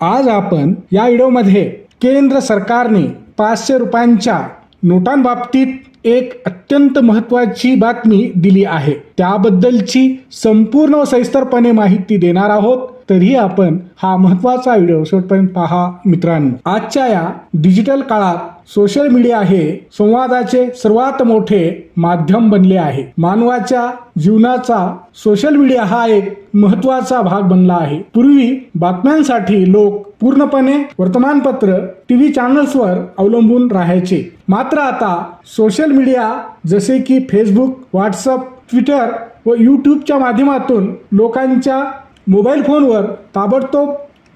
आज आपण या व्हिडिओमध्ये केंद्र सरकारने पाचशे रुपयांच्या नोटांबाबतीत एक अत्यंत महत्वाची बातमी दिली आहे. त्याबद्दलची संपूर्ण सविस्तरपणे माहिती देणार आहोत. तरी आपण हा महत्त्वाचा व्हिडिओ शेवटपर्यंत पहा मित्रांनो. आजच्या या डिजिटल काळात सोशल मीडिया हे संवादाचे सर्वात मोठे माध्यम बनले आहे. मानवाच्या जीवनाचा सोशल मीडिया हा एक महत्त्वाचा भाग बनला आहे. पूर्वी बातम्यांसाठी लोक पूर्णपणे वर्तमानपत्र टीव्ही चॅनल्सवर अवलंबून राहायचे. मात्र आता सोशल मीडिया जसे की फेसबुक व्हॉट्सअप ट्विटर व यूट्यूबच्या माध्यमातून लोकांच्या मोबाईल फोनवर ताबडतोब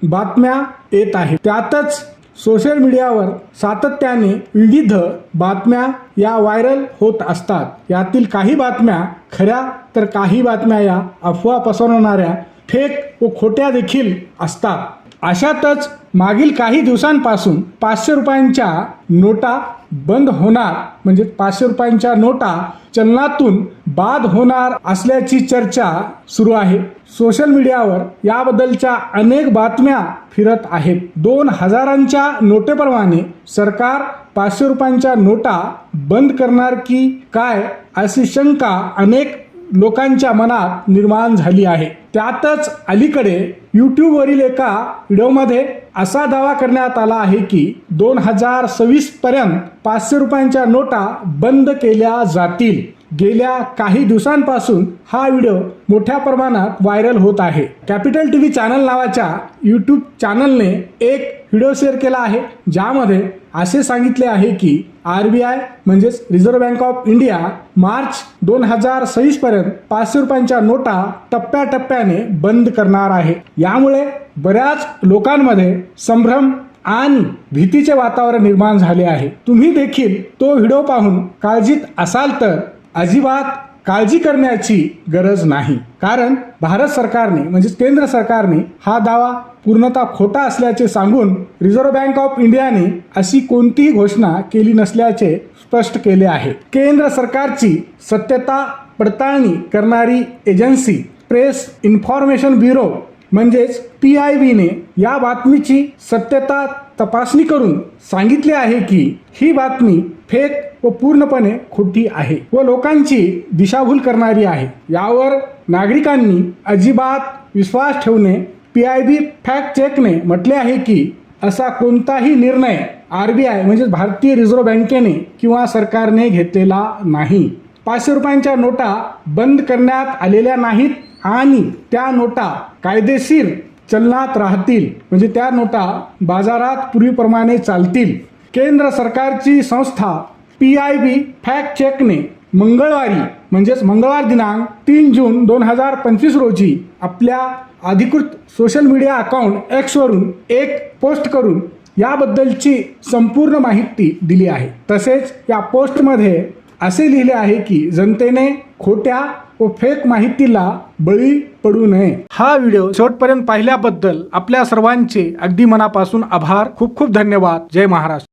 बातम्या येत आहेत. त्यातच सोशल मीडियावर सातत्याने विविध बातम्या या व्हायरल होत असतात. यातील काही बातम्या खऱ्या तर काही बातम्या या अफवा पसरवणाऱ्या फेक व खोट्या देखील असतात. अशातच मागील काही दिवसांपासून पाचशे रुपयांच्या नोटा बंद होणार. म्हणजे पाचशे रुपयांच्या नोटा चलनातून बाद होणार असल्याची चर्चा सुरू आहे. सोशल मीडियावर याबद्दलच्या अनेक बातम्या फिरत आहेत. दोन हजारांच्या नोटेप्रमाणे सरकार पाचशे रुपयांच्या नोटा बंद करणार की काय अशी शंका अनेक लोकांच्या मनात निर्माण झाली आहे. त्यातच अलीकडे यूट्यूबवरील एका व्हिडिओमध्ये असा दावा करण्यात आला आहे की दोन हजार सव्वीसपर्यंत पाचशे रुपयांच्या नोटा बंद केल्या जातील. गेल्या काही दिवसांपासून हा व्हिडिओ मोठ्या प्रमाणात व्हायरल होत आहे. कॅपिटल टी व्ही चॅनल नावाच्या यूट्यूब चॅनलने एक व्हिडिओ शेअर केला आहे ज्यामध्ये असे सांगितले आहे की आर बी आय म्हणजेच reserve bank of India March दोन हजार सव्वीस पर्यंत पाचशे रुपयांच्या नोटा टप्प्याटप्प्याने बंद करणार आहे. यामुळे बऱ्याच लोकांमध्ये संभ्रम आणि भीतीचे वातावरण निर्माण झाले आहे. तुम्ही देखील तो व्हिडिओ पाहून काळजीत असाल तर अजिबात काळजी करण्याची गरज नाही. कारण भारत सरकारने म्हणजेच केंद्र सरकारने हा दावा पूर्णतः खोटा असल्याचे सांगून रिझर्व्ह बँक ऑफ इंडियाने अशी कोणतीही घोषणा केली नसल्याचे स्पष्ट केले आहे. केंद्र सरकारची सत्यता पडताळणी करणारी एजन्सी प्रेस इन्फॉर्मेशन ब्युरो म्हणजेच पी आय बीने या बातमीची सत्यता तपासणी करून सांगितले आहे की ही बातमी फेक व पूर्णपणे खोटी आहे व लोकांची दिशाभूल करणारी आहे. यावर नागरिकांनी अजिबात विश्वास ठेवणे पी आय बी फॅक्ट चेकने म्हटले आहे की असा कोणताही निर्णय आर बी आय म्हणजेच भारतीय रिझर्व्ह बँकेने किंवा सरकारने घेतलेला नाही. पाचशे रुपयांच्या नोटा बंद करण्यात आलेल्या नाहीत. आणि त्या नोटा कायदेशीर चलनात राहतील. म्हणजे त्या नोटा बाजारात पूर्वीप्रमाणे चालतील. केंद्र सरकारची संस्था पी आय बी फॅक्ट चेकने मंगळवारी म्हणजेच मंगळवार दिनांक तीन जून दोन हजार पंचवीस रोजी आपल्या अधिकृत सोशल मीडिया अकाउंट एक्सवरून एक पोस्ट करून याबद्दलची संपूर्ण माहिती दिली आहे. तसेच या पोस्टमध्ये असे लिहिले आहे की जनतेने खोट्या व फेक माहितीला बळी पडू नये. हा व्हिडिओ शेवटपर्यंत पाहिल्याबद्दल आपल्या सर्वांचे अगदी मनापासून आभार. खूप खूप धन्यवाद. जय महाराष्ट्र.